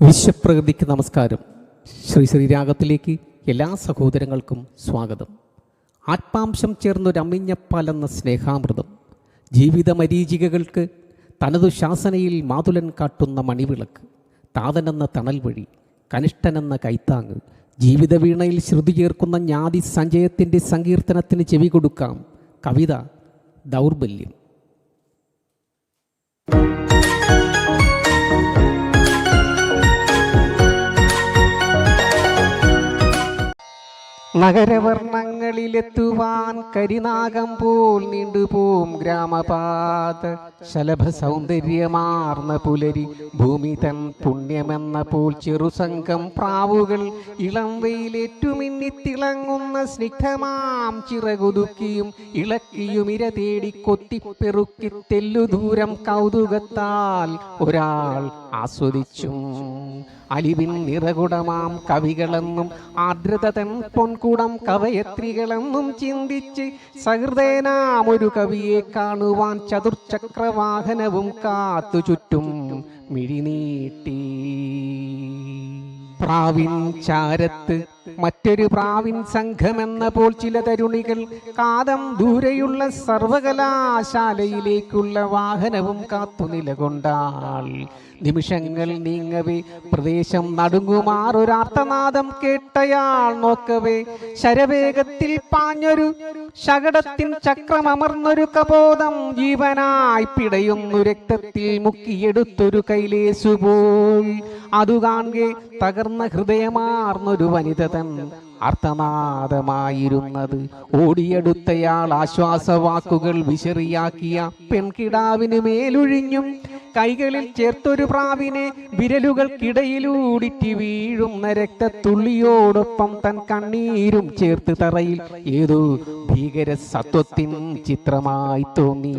വിശ്വപ്രകൃതിക്ക് നമസ്കാരം. ശ്രീ ശ്രീരാഗത്തിലേക്ക് എല്ലാ സഹോദരങ്ങൾക്കും സ്വാഗതം. ആത്മാംശം ചേർന്നൊരമ്മിഞ്ഞപ്പാലെന്ന സ്നേഹാമൃതം. ജീവിത മരീചികകൾക്ക് തനതു ശാസനയിൽ മാതുലൻ കാട്ടുന്ന മണിവിളക്ക് താതനെന്ന തണൽ വഴി കനിഷ്ഠനെന്ന കൈത്താങ്ങ് ജീവിത വീണയിൽ ശ്രുതി ചേർക്കുന്ന ജ്ഞാതി സഞ്ചയത്തിന്റെ സങ്കീർത്തനത്തിന് ചെവി കൊടുക്കാം കവിത ദൗർബല്യം. നഗരവർണങ്ങളിലെത്തുവാൻ കരിനാഗം പോൽ നീണ്ടുപോം ഗ്രാമപാത. ശലഭ സൗന്ദര്യമാർന്ന പുലരി ഭൂമി തൻ പുണ്യമെന്ന പോൽ ചെറുസംഘം പ്രാവുകൾ ഇളം വെയിലേറ്റുമിന്നിത്തിളങ്ങുന്ന സ്നിഗ്ധമാം ചിറകുതുക്കിയും ഇളക്കിയും ഇര തേടി കൊത്തിപ്പെറുക്കി തെല്ലു ദൂരം കൗതുകത്താൽ ഒരാൾ ആസ്വദിച്ചു. അലിവിൻ നിറകുടമാം കവികളെന്നും ആർദ്രത തൻ പൊൻകുടം കവയത്രികളെന്നും ചിന്തിച്ച് സഹൃദയനാം ഒരു കവിയെ കാണുവാൻ ചതുർചക്രവാഹനവും കാത്തു ചുറ്റും മിഴിനീട്ടി. പ്രാവിൻ ചാരത്ത് മറ്റൊരു പ്രാവിൻ സംഘമെന്ന പോൽ ചില തരുണികൾ കാതം ദൂരെയുള്ള സർവകലാശാലയിലേക്കുള്ള വാഹനവും കാത്തു നിലകൊണ്ടാൾ. നിമിഷങ്ങൾ നീങ്ങവേ പ്രദേശം നടുങ്ങുമാറൊരാർത്തനാദം കേട്ടയാൾ നോക്കവേ. ശരവേഗത്തിൽ പാഞ്ഞൊരു ശകടത്തിൻ ചക്രമർന്നൊരു കബോധം ജീവനായി പിടയുന്നു രക്തത്തിൽ മുക്കിയെടുത്തൊരു കൈലേസു പോൽ. അതു കാണെ തകർന്ന ഹൃദയമാർന്നൊരു വനിത തൻ അർത്ഥനാദമായിരുന്നത് ഓടിയെടുത്തയാൾ ആശ്വാസവാക്കുകൾ വിശറിയാക്കിയ പെൺകിടാവിന് മേലൊഴിഞ്ഞും കൈകളിൽ ചേർത്തൊരു പ്രാവിനെ വിരലുകൾക്കിടയിലൂടിറ്റി വീഴുന്ന രക്തത്തുള്ളിയോടൊപ്പം തൻ കണ്ണീരും ചേർത്ത് തറയിൽ ഏതോ ഭീകര സത്വത്തിൻ ചിത്രമായി തോന്നി.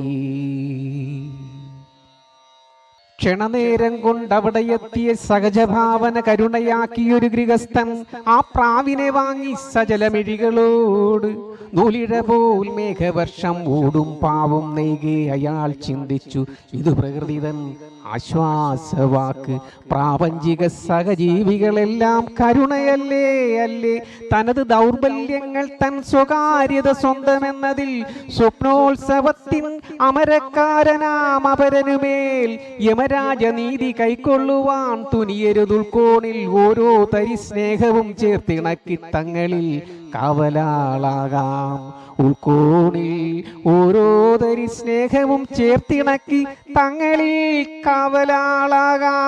ക്ഷണനേരം കൊണ്ട് അവിടെ എത്തിയ സഹജഭാവന കരുണയാക്കിയൊരു ഗൃഹസ്ഥൻ ആ പ്രാവിനെ വാങ്ങി സജലമിഴികളോട് നൂലിഴ പോൽ മേഘവർഷം ഓടും പാവും നെയ്കെ അയാൾ ചിന്തിച്ചു. ഇത് പ്രകൃതിതൻ ആശ്വാസവാക്ക്. പ്രാപഞ്ചിക സഹജീവികളെല്ലാം കരുണയല്ലേ അല്ലേ? തനത് ദൗർബല്യങ്ങൾ തൻ സ്വകാര്യത സ്വന്തമെന്നതിൽ സ്വപ്നോത്സവത്തിൻ അമരക്കാരനാം അപരനുമേൽ യമരാജനീതി കൈക്കൊള്ളുവാൻ തുനിയരുതുൾക്കോണിൽ ഓരോ തരി സ്നേഹവും ചേർത്തിണക്കി തങ്ങളിൽ കാവലാളാകാം. ഉൾക്കോണിൽ ഓരോ തരി സ്നേഹവും ചേർത്തിണക്കി തങ്ങളിൽ കാവലാളാകാം.